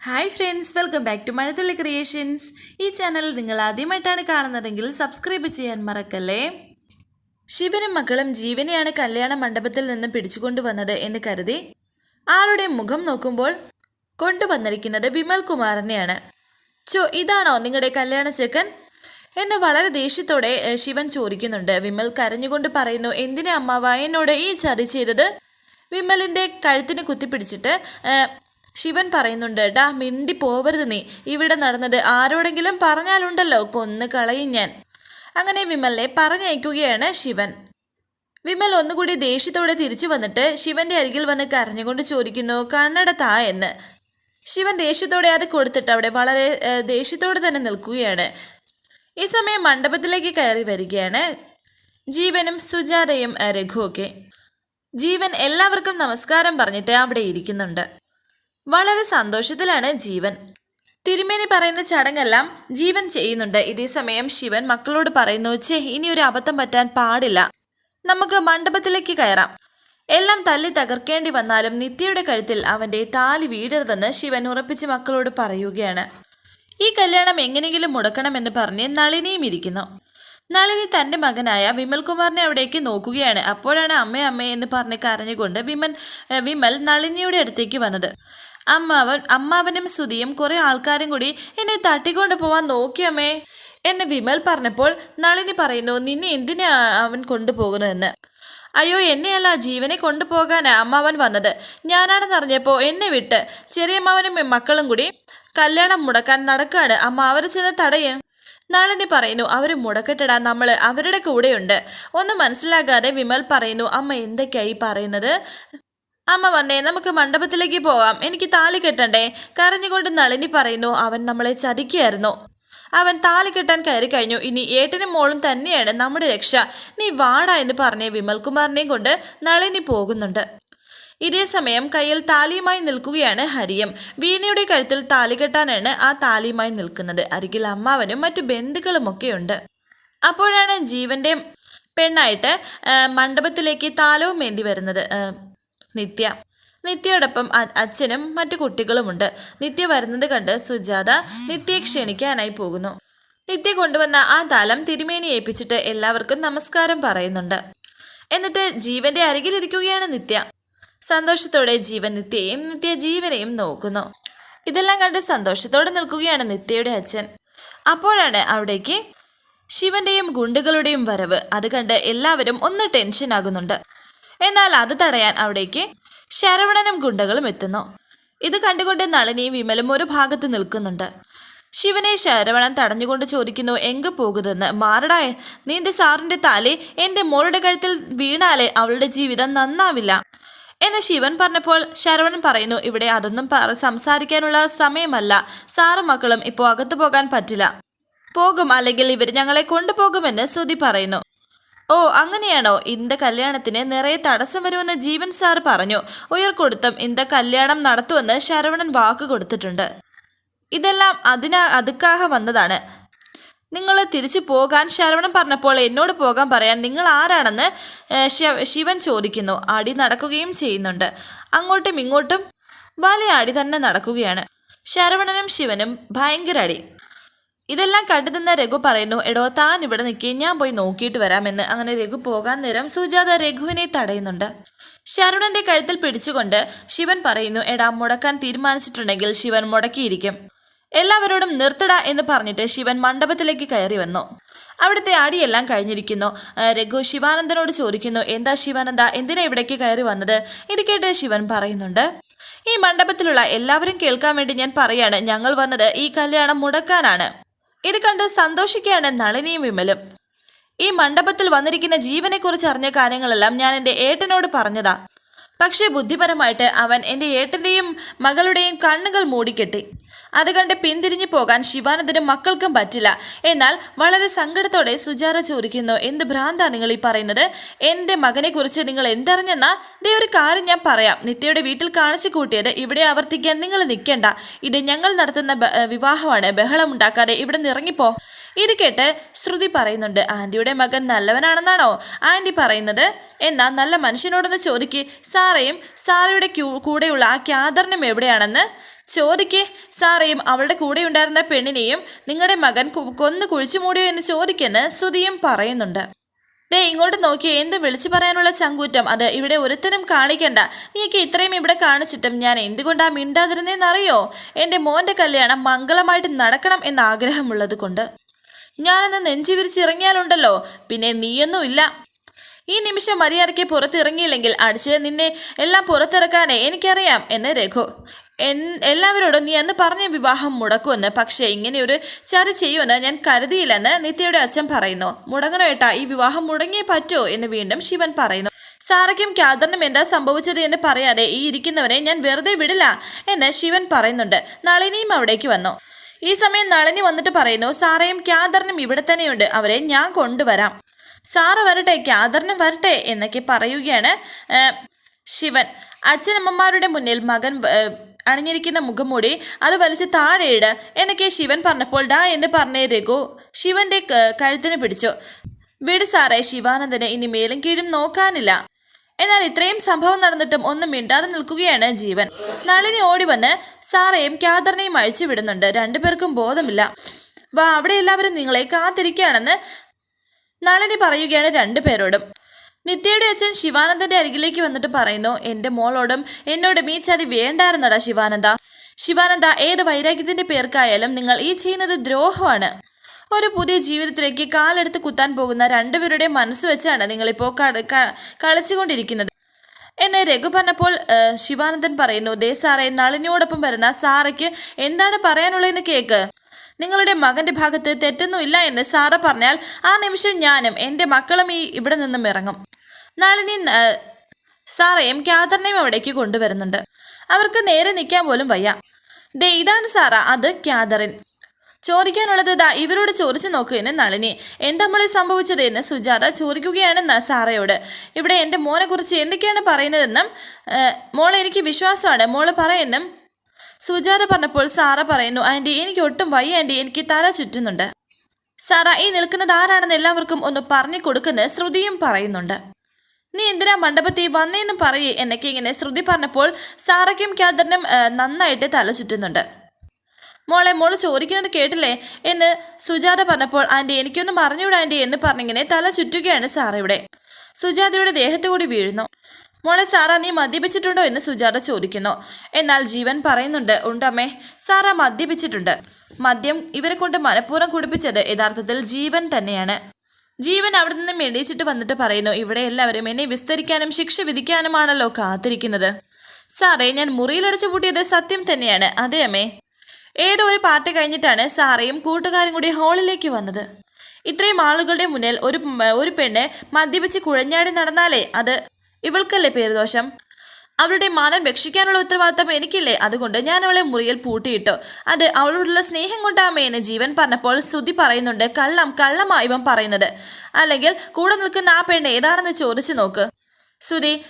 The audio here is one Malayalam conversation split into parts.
Hi friends welcome back to Mazhathulli creations ഈ ചാനൽ നിങ്ങൾ ആദ്യമായിട്ടാണ് കാണുന്നതെങ്കിൽ സബ്സ്ക്രൈബ് ചെയ്യാൻ മറക്കല്ലേ? ശിവനും മക്കളും ജീവനെയാണ് കല്യാണ മണ്ഡപത്തിൽ നിന്ന് പിടിച്ചുകൊണ്ടുവന്നത് എന്ന് കരുതി ആളുടെ മുഖം നോക്കുമ്പോൾ കൊണ്ടുവന്നിരിക്കുന്നത് വിമൽ കുമാറിനെയാണ്. ചോ ഇതാണോ നിങ്ങളുടെ കല്യാണ ചെക്കൻ? എന്നെ വളരെ ദേഷ്യത്തോടെ ശിവൻ ചോദിക്കുന്നുണ്ട്. വിമൽ കരഞ്ഞുകൊണ്ട് പറയുന്നു എന്തിനാ അമ്മാവ എന്നോട് ഈ ചതി ചെയ്തത്? വിമലിന്റെ കഴുത്തിന് കുത്തിപ്പിടിച്ചിട്ട് ശിവൻ പറയുന്നുണ്ട് ഡാ മിണ്ടി പോവരുത് നീ. ഇവിടെ നടന്നത് ആരോടെങ്കിലും പറഞ്ഞാലുണ്ടല്ലോ കൊന്നു കളയും ഞാൻ. അങ്ങനെ വിമലിനെ പറഞ്ഞയക്കുകയാണ് ശിവൻ. വിമൽ ഒന്നുകൂടി ദേഷ്യത്തോടെ തിരിച്ചു വന്നിട്ട് ശിവന്റെ അരികിൽ വന്ന് കരഞ്ഞുകൊണ്ട് ചോദിക്കുന്നു കണ്ണട താ എന്ന്. ശിവൻ ദേഷ്യത്തോടെ അത് കൊടുത്തിട്ട് അവിടെ വളരെ ദേഷ്യത്തോടെ തന്നെ നിൽക്കുകയാണ്. ഈ സമയം മണ്ഡപത്തിലേക്ക് കയറി വരികയാണ് ജീവനും സുജാതയും രഘുവൊക്കെ ജീവൻ എല്ലാവർക്കും നമസ്കാരം പറഞ്ഞിട്ട് അവിടെ ഇരിക്കുന്നുണ്ട്. വളരെ സന്തോഷത്തിലാണ് ജീവൻ. തിരുമേനി പറയുന്ന ചടങ്ങെല്ലാം ജീവൻ ചെയ്യുന്നുണ്ട്. ഇതേ സമയം ശിവൻ മക്കളോട് പറയുന്നു ചേ ഇനി ഒരു അബദ്ധം പറ്റാൻ പാടില്ല. നമുക്ക് മണ്ഡപത്തിലേക്ക് കയറാം. എല്ലാം തല്ലി തകർക്കേണ്ടി വന്നാലും നിത്യയുടെ കഴുത്തിൽ അവന്റെ താലി വീടരുതെന്ന് ശിവൻ ഉറപ്പിച്ച് മക്കളോട് പറയുകയാണ്. ഈ കല്യാണം എങ്ങനെയെങ്കിലും മുടക്കണമെന്ന് പറഞ്ഞ് നളിനിയും ഇരിക്കുന്നു. നളിനി തന്റെ മകനായ വിമൽകുമാറിനെ അവിടേക്ക് നോക്കുകയാണ്. അപ്പോഴാണ് അമ്മേ അമ്മേ എന്ന് പറഞ്ഞ് കരഞ്ഞുകൊണ്ട് വിമൻ വിമൽ നളിനിയുടെ അടുത്തേക്ക് വന്നത്. അമ്മാവൻ അമ്മാവനും സുതിയും കുറെ ആൾക്കാരും കൂടി എന്നെ തട്ടിക്കൊണ്ട് പോവാൻ നോക്കിയമ്മേ എന്നെ വിമൽ പറഞ്ഞപ്പോൾ നളിനി പറയുന്നു നിന്നെ എന്തിനാ അവൻ കൊണ്ടുപോകുന്നതെന്ന്? അയ്യോ എന്നെയല്ല ജീവനെ കൊണ്ടുപോകാനാ അമ്മാവൻ വന്നത്. ഞാനാണെന്ന് അറിഞ്ഞപ്പോൾ എന്നെ വിട്ട് ചെറിയമ്മാവനും മക്കളും കൂടി കല്യാണം മുടക്കാൻ നടക്കാണ്. അമ്മ അവർ ചെന്ന് തടയും. നളിനി പറയുന്നു അവർ മുടക്കട്ടടാ നമ്മൾ അവരുടെ കൂടെയുണ്ട്. ഒന്ന് മനസ്സിലാകാതെ വിമൽ പറയുന്നു അമ്മ എന്തൊക്കെയായി പറയുന്നത്? അമ്മ വന്നേ നമുക്ക് മണ്ഡപത്തിലേക്ക് പോകാം. എനിക്ക് താലി കെട്ടണ്ടേ? കരഞ്ഞുകൊണ്ട് നളിനി പറയുന്നു അവൻ നമ്മളെ ചതിക്കുകയായിരുന്നു. അവൻ താലി കെട്ടാൻ കയറി കഴിഞ്ഞു. ഇനി ഏട്ടനും മോളും തന്നെയാണ് നമ്മുടെ രക്ഷ. നീ വാടാ എന്ന് പറഞ്ഞ് വിമൽകുമാറിനെയും കൊണ്ട് നളിനി പോകുന്നുണ്ട്. ഇതേ സമയം കയ്യിൽ താലിയുമായി നിൽക്കുകയാണ് ഹരിയം. വീണയുടെ കഴുത്തിൽ താലി കെട്ടാനാണ് ആ താലിയുമായി നിൽക്കുന്നത്. അരികിൽ അമ്മാവനും മറ്റു ബന്ധുക്കളുമൊക്കെയുണ്ട് അപ്പോഴാണ് ജീവന്റെ പെണ്ണായിട്ട് മണ്ഡപത്തിലേക്ക് താലവും മേന്തി വരുന്നത്. നിത്യ. നിത്യയോടൊപ്പം അച്ഛനും മറ്റു കുട്ടികളുമുണ്ട്. നിത്യ വരുന്നത് കണ്ട് സുജാത നിത്യയെ ക്ഷണിക്കാനായി പോകുന്നു. നിത്യ കൊണ്ടുവന്ന ആ താലം തിരുമേനി ഏൽപ്പിച്ചിട്ട് എല്ലാവർക്കും നമസ്കാരം പറയുന്നുണ്ട്. എന്നിട്ട് ജീവന്റെ അരികിലിരിക്കുകയാണ് നിത്യ. സന്തോഷത്തോടെ ജീവൻ നിത്യയും നിത്യ ജീവനെയും നോക്കുന്നു. ഇതെല്ലാം കണ്ട് സന്തോഷത്തോടെ നിൽക്കുകയാണ് നിത്യയുടെ അച്ഛൻ. അപ്പോഴാണ് അവിടേക്ക് ശിവന്റെയും ഗുണ്ടുകളുടെയും വരവ്. അത് കണ്ട് എല്ലാവരും ഒന്ന് ടെൻഷൻ ആകുന്നുണ്ട്. എന്നാൽ അത് തടയാൻ അവിടേക്ക് ശരവണനും ഗുണ്ടകളും എത്തുന്നു. ഇത് കണ്ടുകൊണ്ട് നളിനിയും വിമലും ഒരു ഭാഗത്ത് നിൽക്കുന്നുണ്ട്. ശിവനെ ശരവണൻ തടഞ്ഞുകൊണ്ട് ചോദിക്കുന്നു എങ്ക് പോകുതെന്ന്? മാറടായ നീന്റെ സാറിന്റെ താലി എന്റെ മോളുടെ കഴുത്തിൽ വീണാലേ അവളുടെ ജീവിതം നന്നാവില്ല. എന്ന് ശിവൻ പറഞ്ഞപ്പോൾ ശരവണൻ പറയുന്നു ഇവിടെ അതൊന്നും പറ സംസാരിക്കാനുള്ള സമയമല്ല. സാറും മക്കളും ഇപ്പോൾ അകത്തു പോകാൻ പറ്റില്ല. പോകും അല്ലെങ്കിൽ ഇവർ ഞങ്ങളെ കൊണ്ടുപോകുമെന്ന് ശ്രുതി പറയുന്നു. ഓ അങ്ങനെയാണോ? ഇന്ത കല്യാണത്തിന് നിറയെ തടസ്സം വരുമെന്ന് ജീവൻ സാർ പറഞ്ഞു. ഉയർക്കൊടുത്തും ഇന്ത കല്യാണം നടത്തുമെന്ന് ശരവണൻ വാക്ക് കൊടുത്തിട്ടുണ്ട്. ഇതെല്ലാം അതിനാ അതുക്കാഹ വന്നതാണ്. നിങ്ങൾ തിരിച്ചു പോകാൻ ശരവണൻ പറഞ്ഞപ്പോൾ എന്നോട് പോകാൻ പറയാൻ നിങ്ങൾ ആരാണെന്ന് ശിവൻ ചോദിക്കുന്നു. അടി നടക്കുകയും ചെയ്യുന്നുണ്ട്. അങ്ങോട്ടും ഇങ്ങോട്ടും വലിയ അടി തന്നെ നടക്കുകയാണ്. ശരവണനും ശിവനും ഭയങ്കര അടി. ഇതെല്ലാം കണ്ടു നിന്ന രഘു പറയുന്നു എടോ താൻ ഇവിടെ നിൽക്കി ഞാൻ പോയി നോക്കിയിട്ട് വരാമെന്ന്. അങ്ങനെ രഘു പോകാൻ നേരം സുജാത രഘുവിനെ തടയുന്നുണ്ട്. ശരുണന്റെ കഴുത്തിൽ പിടിച്ചുകൊണ്ട് ശിവൻ പറയുന്നു എടാ മുടക്കാൻ തീരുമാനിച്ചിട്ടുണ്ടെങ്കിൽ ശിവൻ മുടക്കിയിരിക്കും. എല്ലാവരോടും നിർത്തട എന്ന് പറഞ്ഞിട്ട് ശിവൻ മണ്ഡപത്തിലേക്ക് കയറി വന്നു. അവിടുത്തെ അടിയെല്ലാം കഴിഞ്ഞിരിക്കുന്നു. രഘു ശിവാനന്ദനോട് ചോദിക്കുന്നു എന്താ ശിവാനന്ദ എന്തിനാ ഇവിടേക്ക് കയറി വന്നത്? ഇത് കേട്ട് ശിവൻ പറയുന്നുണ്ട് ഈ മണ്ഡപത്തിലുള്ള എല്ലാവരും കേൾക്കാൻ വേണ്ടി ഞാൻ പറയാണ് ഞങ്ങൾ വന്നത് ഈ കല്യാണം മുടക്കാനാണ്. ഇത് കണ്ട് സന്തോഷിക്കുകയാണ് നളിനിയും വിമലും. ഈ മണ്ഡപത്തിൽ വന്നിരിക്കുന്ന ജീവനെക്കുറിച്ച് അറിഞ്ഞ കാര്യങ്ങളെല്ലാം ഞാൻ എന്റെ ഏട്ടനോട് പറഞ്ഞതാ. പക്ഷേ ബുദ്ധിപരമായിട്ട് അവൻ എന്റെ ഏട്ടന്റെയും മകളുടെയും കണ്ണുകൾ മൂടിക്കെട്ടി. അത് കണ്ട് പിന്തിരിഞ്ഞു പോകാൻ ശിവാനന്ദനും മക്കൾക്കും പറ്റില്ല. എന്നാൽ വളരെ സങ്കടത്തോടെ സുജാത ചോദിക്കുന്നു എന്ത് ഭ്രാന്താ നിങ്ങൾ ഈ പറയുന്നത്? എന്റെ മകനെക്കുറിച്ച് നിങ്ങൾ എന്തറിഞ്ഞെന്നാ? ദേ ഒരു കാര്യം ഞാൻ പറയാം. നിത്യയുടെ വീട്ടിൽ കാണിച്ചു കൂട്ടിയത് ഇവിടെ ആവർത്തിക്കാൻ നിങ്ങൾ നിൽക്കേണ്ട. ഇത് ഞങ്ങൾ നടത്തുന്ന വിവാഹമാണ്. ബഹളമുണ്ടാക്കാതെ ഇവിടെ നിന്ന് ഇറങ്ങിപ്പോ. ഇത് കേട്ട് ശ്രുതി പറയുന്നുണ്ട് ആന്റിയുടെ മകൻ നല്ലവനാണെന്നാണോ? ആന്റി പറയുന്നത്? എന്നാ നല്ല മനുഷ്യനോടൊന്ന് ചോദിക്ക്. സാറയും സാറയുടെ കൂടെയുള്ള ആ ക്യാദറിനും എവിടെയാണെന്ന്? ചോദിക്കേ. സാറേയും അവളുടെ കൂടെ ഉണ്ടായിരുന്ന പെണ്ണിനെയും നിങ്ങളുടെ മകൻ കൊന്നു കുഴിച്ചു മൂടിയോ എന്ന് ചോദിക്കെന്ന് സുധിയും പറയുന്നുണ്ട്. ദേ ഇങ്ങോട്ട് നോക്കിയേ എന്ത് വിളിച്ചു പറയാനുള്ള ചങ്കൂറ്റം. അത് ഇവിടെ ഒരുത്തനും കാണിക്കണ്ട. നീയൊക്കെ ഇത്രയും ഇവിടെ കാണിച്ചിട്ടും ഞാൻ എന്തുകൊണ്ടാ മിണ്ടാതിരുന്നേന്നറിയോ? എന്റെ മോന്റെ കല്യാണം മംഗളമായിട്ട് നടക്കണം എന്ന ആഗ്രഹമുള്ളത് കൊണ്ട്. ഞാനെന്ന് നെഞ്ചു വിരിച്ചിറങ്ങിയാലുണ്ടല്ലോ. പിന്നെ നീയൊന്നുമില്ല ഈ നിമിഷം മര്യാദയ്ക്ക് പുറത്തിറങ്ങിയില്ലെങ്കിൽ അടിച്ച് നിന്നെ എല്ലാം പുറത്തിറക്കാനേ എനിക്കറിയാം എന്ന് രഘു. എല്ലാവരോടും നീ അന്ന് പറഞ്ഞ വിവാഹം മുടക്കുമെന്ന് പക്ഷേ ഇങ്ങനെ ഒരു ചതി ചെയ്യുമെന്ന് ഞാൻ കരുതിയില്ലെന്ന് നിത്യയുടെ അച്ഛൻ പറയുന്നു. മുടങ്ങണോ ഏട്ടാ? ഈ വിവാഹം മുടങ്ങിയേ പറ്റോ എന്ന് വീണ്ടും ശിവൻ പറയുന്നു. സാറയ്ക്കും ക്യാദറിനും എന്താ സംഭവിച്ചത് എന്ന് പറയാതെ ഈ ഇരിക്കുന്നവനെ ഞാൻ വെറുതെ വിടില്ല എന്ന് ശിവൻ പറയുന്നുണ്ട്. നളിനിയും അവിടേക്ക് വന്നു. ഈ സമയം നളിനി വന്നിട്ട് പറയുന്നു സാറയും ക്യാദറിനും ഇവിടെ തന്നെയുണ്ട്. അവരെ ഞാൻ കൊണ്ടുവരാം. സാറ് വരട്ടെ ക്യാദറിന് വരട്ടെ എന്നൊക്കെ പറയുകയാണ് ശിവൻ. അച്ഛനമ്മമാരുടെ മുന്നിൽ മകൻ അണിഞ്ഞിരിക്കുന്ന മുഖംമൂടി അത് വലിച്ച് താഴെയിട് എന്നൊക്കെ ശിവൻ പറഞ്ഞപ്പോൾ ഡാ എന്ന് പറഞ്ഞേ രഘു. ശിവന്റെ കഴുത്തിന് പിടിച്ചു. വീട് സാറേ ശിവാനന്ദന് ഇനി മേലും കീഴും നോക്കാനില്ല. എന്നാൽ ഇത്രയും സംഭവം നടന്നിട്ടും ഒന്നും മിണ്ടാതെ നിൽക്കുകയാണ് ജീവൻ. നളിനി ഓടി വന്ന് സാറേയും ക്യാദറിനെയും അഴിച്ചു വിടുന്നുണ്ട്. രണ്ടുപേർക്കും ബോധമില്ല. വാ അവിടെ എല്ലാവരും നിങ്ങളെ കാത്തിരിക്കുകയാണെന്ന് നളിനി പറയുകയാണ് രണ്ടുപേരോടും നിത്യയുടെ അച്ഛൻ ശിവാനന്ദന്റെ അരികിലേക്ക് വന്നിട്ട് പറയുന്നു എന്റെ മോളോടും എന്നോടും ഈ ചതി വേണ്ടായിരുന്നടാ ശിവാനന്ദ. ശിവാനന്ദ ഏത് വൈരാഗ്യത്തിന്റെ പേർക്കായാലും നിങ്ങൾ ഈ ചെയ്യുന്നത് ദ്രോഹമാണ്. ഒരു പുതിയ ജീവിതത്തിലേക്ക് കാലെടുത്ത് കുത്താൻ പോകുന്ന രണ്ടുപേരുടെ മനസ്സ് വെച്ചാണ് നിങ്ങളിപ്പോൾ കളിച്ചുകൊണ്ടിരിക്കുന്നത്. എന്നെ രഘു പറഞ്ഞപ്പോൾ ശിവാനന്ദൻ പറയുന്നു ദേ സാറേ നളിനിയോടൊപ്പം വരുന്ന സാറയ്ക്ക് എന്താണ് പറയാനുള്ളതെന്ന് കേക്ക്. നിങ്ങളുടെ മകന്റെ ഭാഗത്ത് തെറ്റൊന്നുമില്ല എന്ന് സാറ പറഞ്ഞാൽ ആ നിമിഷം ഞാനും എന്റെ മക്കളും ഈ ഇവിടെ നിന്നും ഇറങ്ങും. നളിനി സാറയും ക്യാതറിനെയും അവിടേക്ക് കൊണ്ടുവരുന്നുണ്ട്. അവർക്ക് നേരെ നിൽക്കാൻ പോലും വയ്യ. ദേ ഇതാണ് സാറ അത് ക്യാതറിൻ ചോദിക്കാനുള്ളത് ദാ ഇവരോട് ചോദിച്ചു നോക്കുകയെന്ന് നളിനി. എന്താ മോളെ സംഭവിച്ചത് എന്ന് സുജാത ചോദിക്കുകയാണ് സാറയോട്. ഇവിടെ എന്റെ മോനെക്കുറിച്ച് എന്തൊക്കെയാണ് പറയുന്നതെന്നും മോളെ എനിക്ക് വിശ്വാസമാണ്. മോൾ പറയുന്നും സുജാത പറഞ്ഞപ്പോൾ സാറ പറയുന്നു ആന്റി എനിക്ക് ഒട്ടും വയ്യ ആന്റി എനിക്ക് തല ചുറ്റുന്നുണ്ട്. സാറ ഈ നിൽക്കുന്നത് ആരാണെന്ന് എല്ലാവർക്കും ഒന്ന് പറഞ്ഞു കൊടുക്കുന്ന ശ്രുതിയും പറയുന്നുണ്ട്. നീ എന്തിനാ മണ്ഡപത്തിൽ വന്നേന്നും പറയേ? എന്നൊക്കെ ഇങ്ങനെ ശ്രുതി പറഞ്ഞപ്പോൾ സാറയ്ക്കും ക്യാദറിനും നന്നായിട്ട് തല ചുറ്റുന്നുണ്ട്. മോളെ മോൾ ചോദിക്കുന്നത് കേട്ടില്ലേ? എന്ന് സുജാത പറഞ്ഞപ്പോൾ ആന്റി എനിക്കൊന്നും പറഞ്ഞുവിടാ ആന്റി എന്ന് പറഞ്ഞിങ്ങനെ തല ചുറ്റുകയാണ് സാറയുടെ സുജാതയുടെ ദേഹത്തു കൂടി വീഴുന്നു. മോളെ സാറ നീ മദ്യപിച്ചിട്ടുണ്ടോ എന്ന് സുജാത ചോദിക്കുന്നു. എന്നാൽ ജീവൻ പറയുന്നുണ്ട് ഉണ്ടമ്മേ സാറ മദ്യപിച്ചിട്ടുണ്ട്. മദ്യം ഇവരെ കൊണ്ട് മനഃപൂർവം കുടിപ്പിച്ചത് യഥാർത്ഥത്തിൽ ജീവൻ തന്നെയാണ്. ജീവൻ അവിടെ നിന്നും എണീച്ചിട്ട് വന്നിട്ട് പറയുന്നു ഇവിടെ എല്ലാവരും എന്നെ വിസ്തരിക്കാനും ശിക്ഷ വിധിക്കാനുമാണല്ലോ കാത്തിരിക്കുന്നത്. സാറേ ഞാൻ മുറിയിലടച്ചു പൂട്ടിയത് സത്യം തന്നെയാണ്. അതെ അമ്മേ. ഏതോ ഒരു പാർട്ടി കഴിഞ്ഞിട്ടാണ് സാറയും കൂട്ടുകാരും കൂടി ഹാളിലേക്ക് വന്നത്. ഇത്രയും ആളുകളുടെ മുന്നിൽ ഒരു ഒരു പെണ്ണ് മദ്യപിച്ച് കുഴഞ്ഞാടി നടന്നാലേ അത് ഇവൾക്കല്ലേ പേര് ദോഷം അവളുടെ മാനം രക്ഷിക്കാനുള്ള ഉത്തരവാദിത്തം എനിക്കില്ലേ? അതുകൊണ്ട് ഞാൻ അവളെ മുറിയിൽ പൂട്ടിയിട്ടു. അത് അവളോടുള്ള സ്നേഹം കൊണ്ടാമേ എന്ന് ജീവൻ പറഞ്ഞപ്പോൾ ശ്രുതി പറയുന്നുണ്ട് കള്ളം കള്ളമാ ഇവൻ പറയുന്നത്. അല്ലെങ്കിൽ കൂടെ നിൽക്കുന്ന ആ പെണ്ണ് ഏതാണെന്ന് ചോദിച്ചു നോക്ക്. ശ്രുതി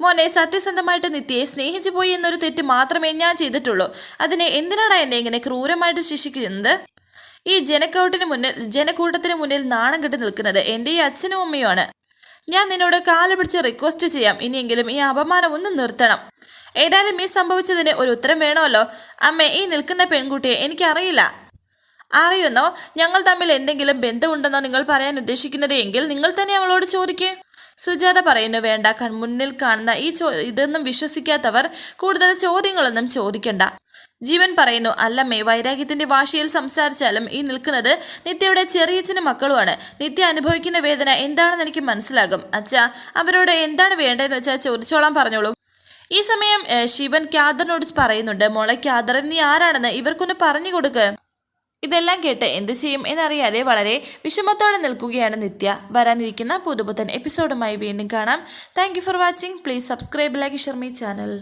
മോനെ സത്യസന്ധമായിട്ട് നിത്യയെ സ്നേഹിച്ചു പോയി എന്നൊരു തെറ്റ് മാത്രമേ ഞാൻ ചെയ്തിട്ടുള്ളൂ. അതിനെ എന്തിനാണ് എന്നെ ഇങ്ങനെ ക്രൂരമായിട്ട് ശിക്ഷിക്കുന്നത്? ഈ ജനക്കൂട്ടിന് മുന്നിൽ ജനക്കൂട്ടത്തിന് മുന്നിൽ നാണം കെട്ട് നിൽക്കുന്നത് എന്റെ ഈ അച്ഛനും അമ്മയുമാണ്. ഞാൻ നിന്നോട് കാൽ പിടിച്ച് റിക്വസ്റ്റ് ചെയ്യാം. ഇനിയെങ്കിലും ഈ അപമാനം ഒന്ന് നിർത്തണം. ഏതായാലും ഈ സംഭവിച്ചതിന് ഒരു ഉത്തരം വേണമല്ലോ. അമ്മേ ഈ നിൽക്കുന്ന പെൺകുട്ടിയെ എനിക്കറിയില്ല. അറിയുന്നോ? ഞങ്ങൾ തമ്മിൽ എന്തെങ്കിലും ബന്ധമുണ്ടെന്നോ നിങ്ങൾ പറയാൻ ഉദ്ദേശിക്കുന്നത് എങ്കിൽ നിങ്ങൾ തന്നെ അവളോട് ചോദിക്കേ. സുജാത പറയുന്നു വേണ്ട കൺമുന്നിൽ കാണുന്ന ഈ ചോ ഇതൊന്നും വിശ്വസിക്കാത്തവർ കൂടുതൽ ചോദ്യങ്ങളൊന്നും ചോദിക്കണ്ട. ജീവൻ പറയുന്നു അല്ലമ്മേ വൈരാഗ്യത്തിന്റെ ഭാഷയിൽ സംസാരിച്ചാലും ഈ നിൽക്കുന്നത് നിത്യയുടെ ചെറിയച്ഛനും മക്കളുമാണ്. നിത്യ അനുഭവിക്കുന്ന വേദന എന്താണെന്ന് എനിക്ക് മനസ്സിലാകും. അച്ഛ അവരോട് എന്താണ് വേണ്ടതെന്ന് വെച്ചാൽ ചോദിച്ചോളാൻ പറഞ്ഞോളൂ. ഈ സമയം ശിവൻ ക്യാദറിനോട് പറയുന്നുണ്ട് മോളെ ക്യാദറൻ നീ ആരാണെന്ന് ഇവർക്കൊന്ന് പറഞ്ഞു കൊടുക്ക്. ഇതെല്ലാം കേട്ട് എന്ത് ചെയ്യും എന്നറിയാതെ വളരെ വിഷമത്തോടെ നിൽക്കുകയാണ് നിത്യ. വരാനിരിക്കുന്ന പുതുപുത്തൻ എപ്പിസോഡുമായി വീണ്ടും കാണാം. Thank for watching. Please subscribe like Sharmi channel.